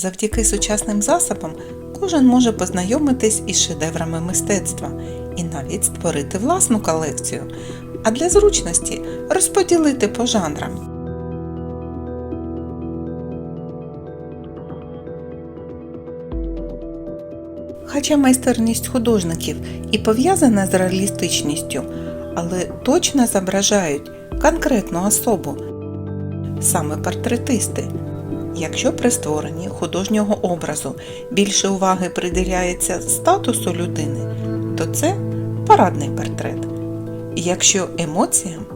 Завдяки сучасним засобам кожен може познайомитись із шедеврами мистецтва і навіть створити власну колекцію, а для зручності розподілити по жанрам. Хоча майстерність художників і пов'язана з реалістичністю, але точно зображають конкретну особу, саме портретисти. Якщо при створенні художнього образу більше уваги приділяється статусу людини, то це парадний портрет. Якщо емоціям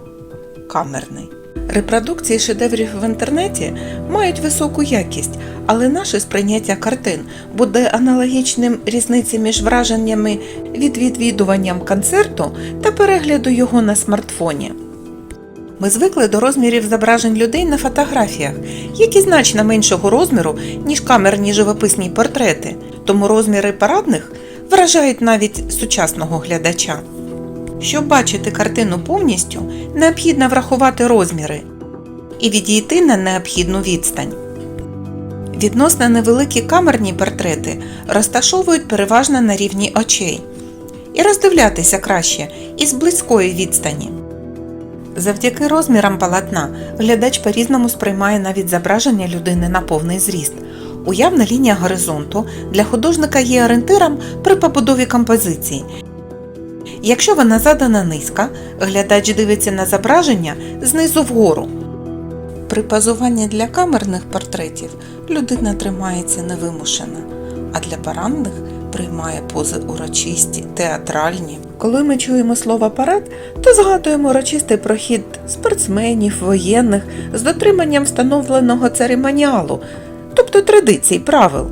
камерний. Репродукції шедеврів в інтернеті мають високу якість, але наше сприйняття картин буде аналогічним різниці між враженнями від відвідуванням концерту та перегляду його на смартфоні. Ми звикли до розмірів зображень людей на фотографіях, які значно меншого розміру, ніж камерні живописні портрети, тому розміри парадних вражають навіть сучасного глядача. Щоб бачити картину повністю, необхідно врахувати розміри і відійти на необхідну відстань. Відносно невеликі камерні портрети розташовують переважно на рівні очей і роздивлятися краще із близької відстані. Завдяки розмірам полотна глядач по-різному сприймає навіть зображення людини на повний зріст. Уявна лінія горизонту для художника є орієнтиром при побудові композиції. Якщо вона задана низько, глядач дивиться на зображення знизу вгору. При позуванні для камерних портретів людина тримається невимушено, а для парадних приймає пози урочисті, театральні. Коли ми чуємо слово парад, то згадуємо урочистий прохід спортсменів, воєнних з дотриманням встановленого церемоніалу, тобто традицій, правил.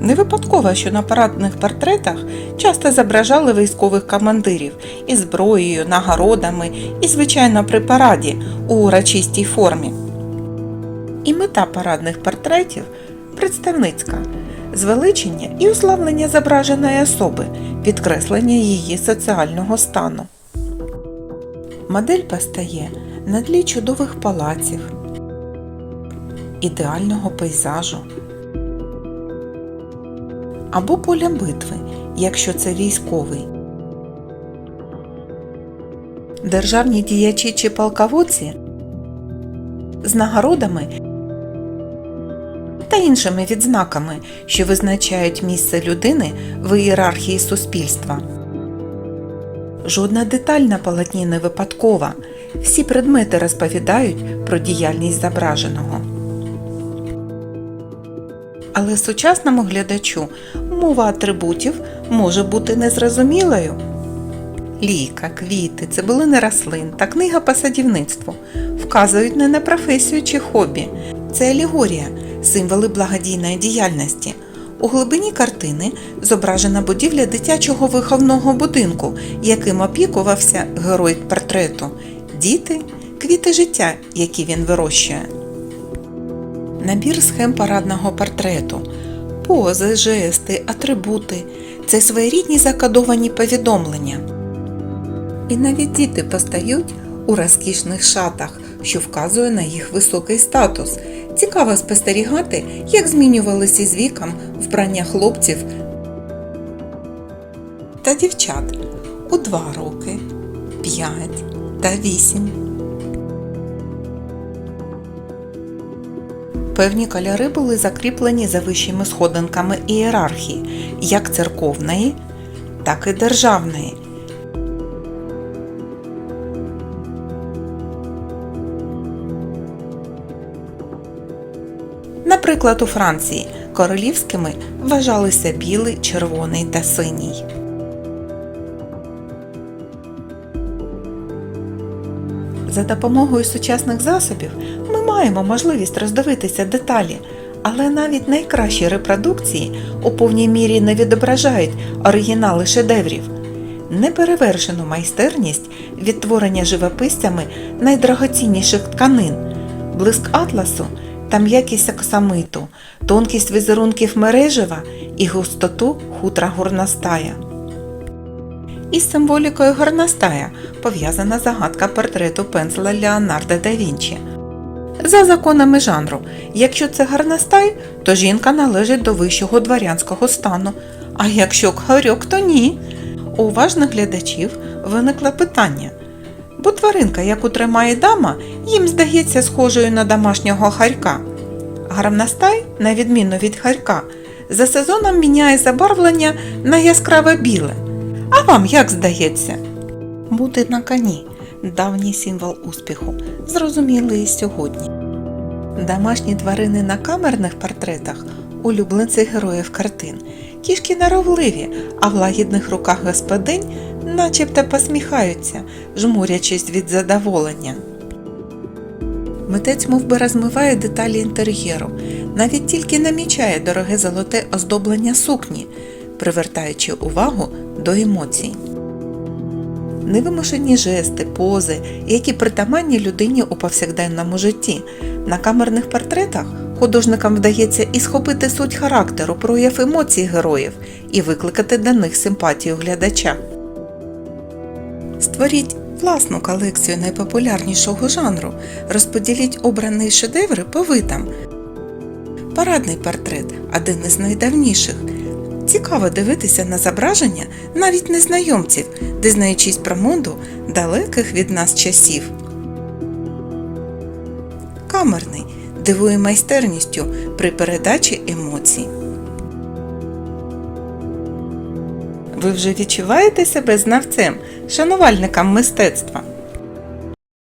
Не випадково, що на парадних портретах часто зображали військових командирів із зброєю, нагородами і, звичайно, при параді у урочистій формі. І мета парадних портретів представницька звеличення і уславлення зображеної особи, підкреслення її соціального стану. Модель постає на тлі чудових палаців, ідеального пейзажу або поля битви, якщо це військовий. Державні діячі чи полководці з нагородами та іншими відзнаками, що визначають місце людини в ієрархії суспільства. Жодна деталь на полотні не випадкова. Всі предмети розповідають про діяльність зображеного. Але сучасному глядачу мова атрибутів може бути незрозумілою. Ліка, квіти, цибулини рослин та книга по садівництву вказують не на професію чи хобі. Це алегорія, символи благодійної діяльності. У глибині картини зображена будівля дитячого виховного будинку, яким опікувався герой портрету, діти, квіти життя, які він вирощує. Набір схем парадного портрету, пози, жести, атрибути це своєрідні закодовані повідомлення. І навіть діти постають у розкішних шатах, що вказує на їх високий статус. Цікаво спостерігати, як змінювалися з віком вбрання хлопців та дівчат у 2 роки, 5 та 8. Певні кольори були закріплені за вищими сходинками ієрархії, як церковної, так і державної. Наприклад, у Франції королівськими вважалися білий, червоний та синій. За допомогою сучасних засобів ми маємо можливість роздивитися деталі, але навіть найкращі репродукції у повній мірі не відображають оригінали шедеврів. Неперевершену майстерність відтворення живописцями найдрагоцінніших тканин, блиск атласу та м'якість оксамиту, тонкість візерунків мережева і густоту хутра горностая. Із символікою горностая пов'язана загадка портрету пензля Леонардо да Вінчі. За законами жанру, якщо це гарностай, то жінка належить до вищого дворянського стану, а якщо кхарьок, то ні. У уважних глядачів виникло питання. Бо тваринка, яку тримає дама, їм здається схожою на домашнього харька. Гармностай, на відміну від харька, за сезоном міняє забарвлення на яскраве біле. А вам як здається? Бути на коні давній символ успіху, зрозумілий і сьогодні. Домашні тварини на камерних портретах улюбленці героїв картин. Кішки наровливі, а в лагідних руках господинь начебто посміхаються, жмурячись від задоволення. Митець мов би, розмиває деталі інтер'єру, навіть тільки намічає дороге золоте оздоблення сукні, привертаючи увагу до емоцій. Невимушені жести, пози, які притаманні людині у повсякденному житті. На камерних портретах художникам вдається і схопити суть характеру, прояв емоцій героїв і викликати до них симпатію глядача. Створіть власну колекцію найпопулярнішого жанру, розподіліть обрані шедеври по видам. Парадний портрет один із найдавніших. Цікаво дивитися на зображення навіть незнайомців, дізнаючись про моду далеких від нас часів. Камерний дивує майстерністю при передачі емоцій. Ви вже відчуваєте себе знавцем, шанувальником мистецтва?